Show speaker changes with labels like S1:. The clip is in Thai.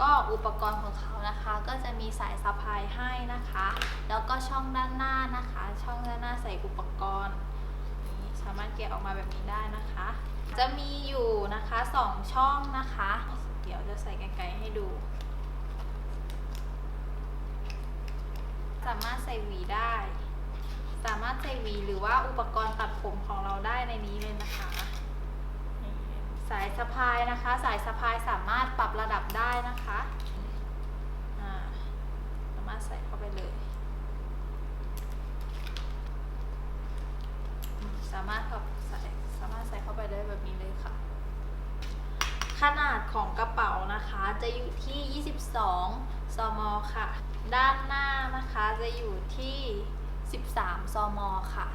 S1: ก็อุปกรณ์ของเขานะคะก็จะมีสายสะพายให้นะคะ แล้วก็ช่องด้านหน้านะคะ ช่องด้านหน้าใส่อุปกรณ์นี่สามารถแกะออกมาแบบนี้ได้นะคะ จะมีอยู่นะคะสองช่องนะคะ เดี๋ยวจะใส่ไกลๆให้ดู สามารถใส่หวีได้ สามารถใส่หวีหรือว่าอุปกรณ์ตัดผมของเราได้ในนี้เลย สายสะพายนะคะ สายสะพายสามารถปรับระดับได้นะคะสามารถใส่เข้าไปเลย สามารถเข้าใส่สามารถใส่เข้าไปได้แบบนี้เลยค่ะ ขนาดของกระเป๋านะคะจะอยู่ที่ 22 ซม ค่ะ ด้านหน้านะคะจะอยู่ที่ 13 ซม ค่ะ